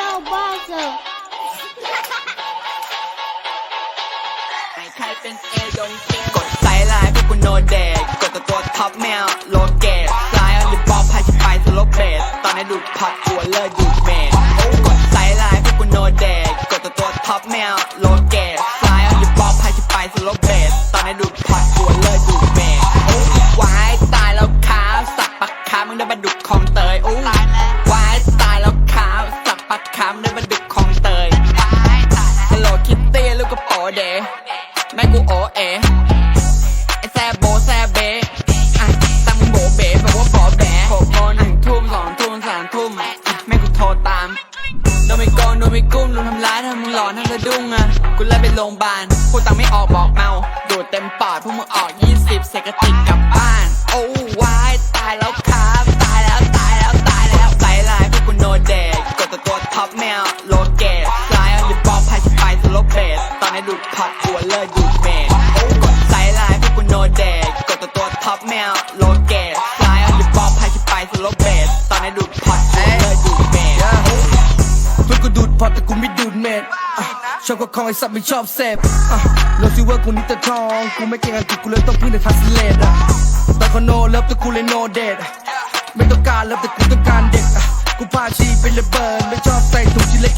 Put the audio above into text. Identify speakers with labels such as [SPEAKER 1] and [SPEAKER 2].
[SPEAKER 1] 要บ้ใครเป็นเอดงเกกดไซไลน์พวกกูโนเดกกดตัวท็อปแมวโลเกตไลน์หรือบอลพายชิไปสโลเบสตอนนี้ดูดพัดหัวเลิศดูดแมนกดไซไลน์พวกกูโนเดกกดตัวท็อปแมวโลเกตไลน์หรือบอลพายชิไปสโลเบสตอนนี้ดูดพัดหัวเลิศดูดแมนโอ้กวายตายแล้วค้าสับปากขามึงได้บรรดุของเตยโอู้ ปักคามึงได้มาดุกของเตยฮัลโหลคิตตี้ลูกกระโปรงเดแม่กูโอเอไอแซบโบแซบเบอะตั้งมึงโบเบแปลว่าบอแบหกโมงหนึ่งทุ่มสองทุ่มสามทุ่มอะแม่กูโทรตามโดนไม่โกนโดนไม่กุ้มโดนทำร้ายทำมึงหลอนทำสะดุ้งอะกูเลยไปโรงพยาบาลพูดตังไม่ออกบอกเมาดูดเต็มปอดพวกมึงออกยี่สิบเสกติกกลับบ้านโอ้วา ตัวท็อปแมวโลเกตไลน์อันดิบอลพายชิไปสโลเบสตอนนี้ดูดพอดกลัวเลิศดูดเมนกดไซไลน์พวกกูโนเดทกดแต่ตัวท็อปแมวโลเกตไลน์อันดิบอลพายชิไปสโลเบสตอนนี้ดูดพอดกลัวเลิศดูดเมน
[SPEAKER 2] เพื่อนกูดูดพอแต่กูไม่ดูดเม็ดชอบก็คองไอ้สัตว์ไม่ชอบเสพโลซิเวอร์กูนี่แต่ทอง กูไม่เก่งอังกฤษกูเลยต้องพึ่งในทัสเลดอะแต่คอนโนเลิฟแต่กูเลยโนเดทไม่ต้องการเลิฟแต่กูต้องการเด็ก อะกูพาชีเป็นระเบิด ไม่ชอบใส่ถุงชิ้นเล็ก